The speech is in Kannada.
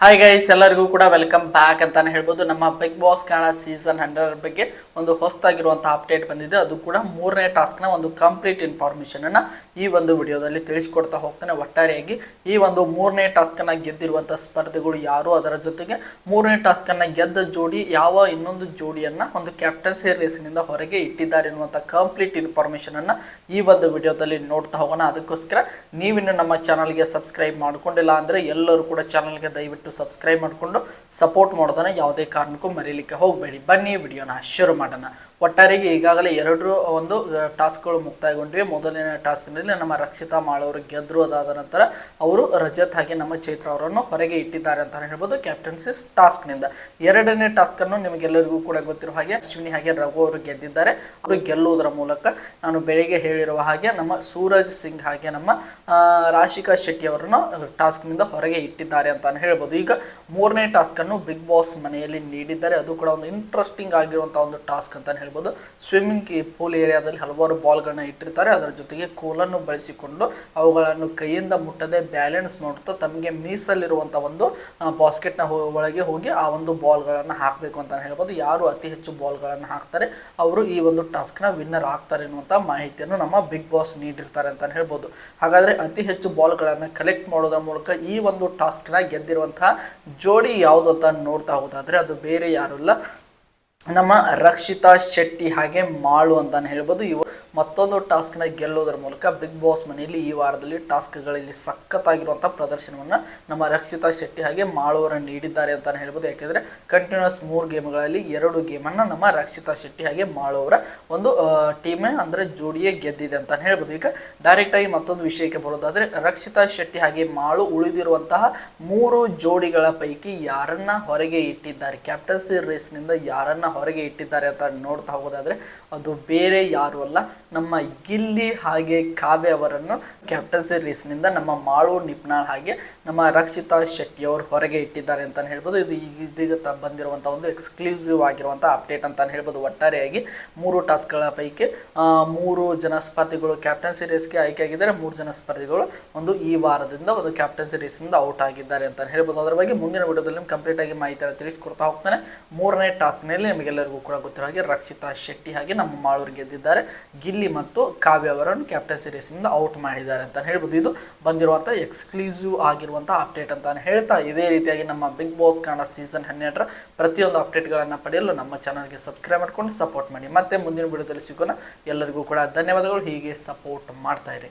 ಹಾಯ್ ಗೈಸ್ ಎಲ್ಲರಿಗೂ ಕೂಡ ವೆಲ್ಕಮ್ ಬ್ಯಾಕ್ ಅಂತಾನೆ ಹೇಳ್ಬೋದು. ನಮ್ಮ Bigg Boss Kannada season hundred ಬಗ್ಗೆ ಒಂದು ಹೊಸದಾಗಿರುವಂಥ ಅಪ್ಡೇಟ್ ಬಂದಿದೆ. ಅದು ಕೂಡ ಮೂರನೇ ಟಾಸ್ಕ್ನ ಒಂದು ಕಂಪ್ಲೀಟ್ ಇನ್ಫಾರ್ಮೇಷನ್ ಅನ್ನ ಈ ಒಂದು ವಿಡಿಯೋದಲ್ಲಿ ತಿಳಿಸ್ಕೊಡ್ತಾ ಹೋಗ್ತಾನೆ ಒಟ್ಟಾರೆಯಾಗಿ. ಈ ಒಂದು ಮೂರನೇ ಟಾಸ್ಕ್ ಅನ್ನ ಗೆದ್ದಿರುವಂಥ ಸ್ಪರ್ಧೆಗಳು ಯಾರು? ಅದರ ಜೊತೆಗೆ ಮೂರನೇ ಟಾಸ್ಕ್ ಅನ್ನ ಗೆದ್ದ ಜೋಡಿ ಯಾವ ಇನ್ನೊಂದು ಜೋಡಿಯನ್ನ ಒಂದು ಕ್ಯಾಪ್ಟನ್ಸಿ ರೇಸಿನಿಂದ ಹೊರಗೆ ಇಟ್ಟಿದ್ದಾರೆ ಎನ್ನುವಂಥ ಕಂಪ್ಲೀಟ್ ಇನ್ಫಾರ್ಮೇಷನ್ ಅನ್ನ ಈ ಒಂದು ವಿಡಿಯೋದಲ್ಲಿ ನೋಡ್ತಾ ಹೋಗೋಣ. ಅದಕ್ಕೋಸ್ಕರ ನೀವಿನ್ನು ನಮ್ಮ ಚಾನಲ್ಗೆ ಸಬ್ಸ್ಕ್ರೈಬ್ ಮಾಡ್ಕೊಂಡಿಲ್ಲ ಅಂದ್ರೆ ಎಲ್ಲರೂ ಕೂಡ ಚಾನಲ್ಗೆ ದಯವಿಟ್ಟು ಸಬ್ಸ್ಕ್ರೈಬ್ ಮಾಡಿಕೊಂಡು ಸಪೋರ್ಟ್ ಮಾಡೋದನ್ನು ಯಾವುದೇ ಕಾರಣಕ್ಕೂ ಮರೀಲಿಕ್ಕೆ ಹೋಗಬೇಡಿ. ಬನ್ನಿ ವಿಡಿಯೋನ ಶುರು ಮಾಡೋಣ. ಒಟ್ಟಾರೆಗೆ ಈಗಾಗಲೇ ಎರಡು ಒಂದು ಟಾಸ್ಕ್ಗಳು ಮುಕ್ತಾಯಗೊಂಡಿವೆ. ಮೊದಲನೇ ಟಾಸ್ಕ್ನಲ್ಲಿ ನಮ್ಮ ರಕ್ಷಿತಾ ಮಾಳವರು ಗೆದ್ದರು ಅದಾದ ನಂತರ ಅವರು ರಜತ್ ಹಾಗೆ ನಮ್ಮ ಚೈತ್ರ ಅವರನ್ನು ಹೊರಗೆ ಇಟ್ಟಿದ್ದಾರೆ ಅಂತ ಹೇಳ್ಬೋದು ಕ್ಯಾಪ್ಟನ್ಸಿಸ್ ಟಾಸ್ಕ್ನಿಂದ. ಎರಡನೇ ಟಾಸ್ಕ್ ಅನ್ನು ನಿಮಗೆಲ್ಲರಿಗೂ ಕೂಡ ಗೊತ್ತಿರುವ ಹಾಗೆ ಅಶ್ವಿನಿ ಹಾಗೆ ರಘು ಅವರು ಗೆದ್ದಿದ್ದಾರೆ. ಅವರು ಗೆಲ್ಲುವುದರ ಮೂಲಕ ನಾನು ಬೆಳಿಗ್ಗೆ ಹೇಳಿರುವ ಹಾಗೆ ನಮ್ಮ ಸೂರಜ್ ಸಿಂಗ್ ಹಾಗೆ ನಮ್ಮ ರಾಶಿಕಾ ಶೆಟ್ಟಿ ಅವರನ್ನು ಟಾಸ್ಕ್ನಿಂದ ಹೊರಗೆ ಇಟ್ಟಿದ್ದಾರೆ ಅಂತ ಹೇಳ್ಬೋದು. ಈಗ ಮೂರನೇ ಟಾಸ್ಕ್ ಅನ್ನು ಬಿಗ್ ಬಾಸ್ ಮನೆಯಲ್ಲಿ ನೀಡಿದ್ದಾರೆ. ಅದು ಕೂಡ ಒಂದು ಇಂಟ್ರೆಸ್ಟಿಂಗ್ ಆಗಿರುವಂತಹ ಒಂದು ಟಾಸ್ಕ್ ಅಂತ ಹೇಳ್ಬೋದು. ಸ್ವಿಮ್ಮಿಂಗ್ ಪೂಲ್ ಏರಿಯಾದಲ್ಲಿ ಹಲವಾರು ಬಾಲ್ಗಳನ್ನ ಇಟ್ಟಿರ್ತಾರೆ. ಅದರ ಜೊತೆಗೆ ಕೋಲನ್ನು ಬಳಸಿಕೊಂಡು ಅವುಗಳನ್ನು ಕೈಯಿಂದ ಮುಟ್ಟದೆ ಬ್ಯಾಲೆನ್ಸ್ ಮಾಡುತ್ತಾ ತಮಗೆ ಮೀಸಲಿರುವಂಥ ಒಂದು ಬಾಸ್ಕೆಟ್ನ ಒಳಗೆ ಹೋಗಿ ಆ ಒಂದು ಬಾಲ್ಗಳನ್ನು ಹಾಕಬೇಕು ಅಂತ ಹೇಳ್ಬೋದು. ಯಾರು ಅತಿ ಹೆಚ್ಚು ಬಾಲ್ಗಳನ್ನು ಹಾಕ್ತಾರೆ, ಅವರು ಈ ಒಂದು ಟಾಸ್ಕ್ನ ವಿನ್ನರ್ ಆಗ್ತಾರೆ ಎನ್ನುವಂಥ ಮಾಹಿತಿಯನ್ನು ನಮ್ಮ ಬಿಗ್ ಬಾಸ್ ನೀಡಿರ್ತಾರೆ ಅಂತ ಹೇಳ್ಬೋದು. ಹಾಗಾದರೆ ಅತಿ ಹೆಚ್ಚು ಬಾಲ್ಗಳನ್ನು ಕಲೆಕ್ಟ್ ಮಾಡೋದ್ರ ಮೂಲಕ ಈ ಒಂದು ಟಾಸ್ಕ್ನ ಗೆದ್ದಿರುವಂತಹ ಜೋಡಿ ಯಾವುದು ಅಂತ ನೋಡ್ತಾ ಹೋದಾದ್ರೆ ಅದು ಬೇರೆ ಯಾರು ಇಲ್ಲ ನಮ್ಮ ರಕ್ಷಿತಾ ಶೆಟ್ಟಿ ಹಾಗೆ ಮಾಳು ಅಂತಾನೆ ಹೇಳ್ಬೋದು. ಇವು ಮತ್ತೊಂದು ಟಾಸ್ಕ್ನ ಗೆಲ್ಲೋದ್ರ ಮೂಲಕ ಬಿಗ್ ಬಾಸ್ ಮನೆಯಲ್ಲಿ ಈ ವಾರದಲ್ಲಿ ಟಾಸ್ಕ್ಗಳಲ್ಲಿ ಸಖತ್ತಾಗಿರುವಂಥ ಪ್ರದರ್ಶನವನ್ನು ನಮ್ಮ ರಕ್ಷಿತಾ ಶೆಟ್ಟಿ ಹಾಗೆ ಮಾಳುವರ ನೀಡಿದ್ದಾರೆ ಅಂತಾನೆ ಹೇಳ್ಬೋದು. ಯಾಕೆಂದರೆ ಕಂಟಿನ್ಯೂಸ್ ಮೂರು ಗೇಮ್ಗಳಲ್ಲಿ ಎರಡು ಗೇಮನ್ನು ನಮ್ಮ ರಕ್ಷಿತಾ ಶೆಟ್ಟಿ ಹಾಗೆ ಮಾಳುವರ ಒಂದು ಟೀಮೇ ಅಂದರೆ ಜೋಡಿಯೇ ಗೆದ್ದಿದೆ ಅಂತಾನೆ ಹೇಳ್ಬೋದು. ಈಗ ಡೈರೆಕ್ಟಾಗಿ ಮತ್ತೊಂದು ವಿಷಯಕ್ಕೆ ಬರೋದಾದರೆ ರಕ್ಷಿತಾ ಶೆಟ್ಟಿ ಹಾಗೆ ಮಾಳು ಉಳಿದಿರುವಂತಹ ಮೂರು ಜೋಡಿಗಳ ಪೈಕಿ ಯಾರನ್ನ ಹೊರಗೆ ಇಟ್ಟಿದ್ದಾರೆ? ಕ್ಯಾಪ್ಟನ್ಸಿ ರೇಸ್ನಿಂದ ಯಾರನ್ನ ಹೊರಗೆ ಇಟ್ಟಿದ್ದಾರೆ ಅಂತ ನೋಡ್ತಾ ಹೋಗೋದಾದ್ರೆ ಅದು ಬೇರೆ ಯಾರು ಅಲ್ಲ, ನಮ್ಮ ಗಿಲ್ಲಿ ಹಾಗೆ ಕಾವ್ಯ ಅವರನ್ನು ಕ್ಯಾಪ್ಟನ್ಸಿ ರೇಸ್ನಿಂದ ನಮ್ಮ ಮಾಳು ನಿಪ್ನಾಳ್ ಹಾಗೆ ನಮ್ಮ ರಕ್ಷಿತಾ ಶೆಟ್ಟಿ ಅವರು ಹೊರಗೆ ಇಟ್ಟಿದ್ದಾರೆ ಅಂತ ಹೇಳ್ಬೋದು. ಇದು ಇದೀಗ ತ ಬಂದಿರುವಂಥ ಒಂದು ಎಕ್ಸ್ಕ್ಲೂಸಿವ್ ಆಗಿರುವಂಥ ಅಪ್ಡೇಟ್ ಅಂತ ಹೇಳ್ಬೋದು. ಒಟ್ಟಾರೆಯಾಗಿ ಮೂರು ಟಾಸ್ಕ್ಗಳ ಪೈಕಿ ಮೂರು ಜನ ಸ್ಪರ್ಧಿಗಳು ಕ್ಯಾಪ್ಟನ್ಸಿ ರೇಸ್ಗೆ ಆಯ್ಕೆಯಾಗಿದ್ದಾರೆ ಮೂರು ಜನ ಸ್ಪರ್ಧಿಗಳು ಒಂದು ಈ ವಾರದಿಂದ ಒಂದು ಕ್ಯಾಪ್ಟನ್ಸಿ ರೇಸ್ನಿಂದ ಔಟ್ ಆಗಿದ್ದಾರೆ ಅಂತ ಹೇಳ್ಬೋದು. ಅದರ ಬಗ್ಗೆ ಮುಂದಿನ ವಿಡಿಯೋದಲ್ಲಿ ಕಂಪ್ಲೀಟ್ ಆಗಿ ಮಾಹಿತಿಯನ್ನು ತಿಳಿಸ್ಕೊಡ್ತಾ ಹೋಗ್ತಾನೆ. ಮೂರನೇ ಟಾಸ್ಕ್ನಲ್ಲಿ ನಿಮಗೆಲ್ಲರಿಗೂ ಕೂಡ ಗೊತ್ತಿರೋ ಹಾಗೆ ರಕ್ಷಿತಾ ಶೆಟ್ಟಿ ಹಾಗೆ ನಮ್ಮ ಮಾಳೂರು ಗೆದ್ದಿದ್ದಾರೆ. ಗಿಲ್ಲಿ ಮತ್ತು ಕಾವ್ಯ ಅವರನ್ನು ಕ್ಯಾಪ್ಟನ್ ಸಿರೀಸ್ ಇಂದ ಔಟ್ ಮಾಡಿದ್ದಾರೆ ಅಂತ ಹೇಳ್ಬೋದು. ಇದು ಬಂದಿರುವಂಥ ಎಕ್ಸ್ಕ್ಲೂಸಿವ್ ಆಗಿರುವಂಥ ಅಪ್ಡೇಟ್ ಅಂತ ಹೇಳ್ತಾ ಇದೇ ರೀತಿಯಾಗಿ ನಮ್ಮ ಬಿಗ್ ಬಾಸ್ ಕನ್ನಡ ಸೀಸನ್ ಹನ್ನೆರಡರ ಪ್ರತಿಯೊಂದು ಅಪ್ಡೇಟ್ಗಳನ್ನು ಪಡೆಯಲು ನಮ್ಮ ಚಾನಲ್ಗೆ ಸಬ್ಸ್ಕ್ರೈಬ್ ಮಾಡ್ಕೊಂಡು ಸಪೋರ್ಟ್ ಮಾಡಿ. ಮತ್ತೆ ಮುಂದಿನ ವಿಡಿಯೋದಲ್ಲಿ ಸಿಗೋಣ. ಎಲ್ಲರಿಗೂ ಕೂಡ ಧನ್ಯವಾದಗಳು. ಹೀಗೆ ಸಪೋರ್ಟ್ ಮಾಡ್ತಾ ಇರಿ.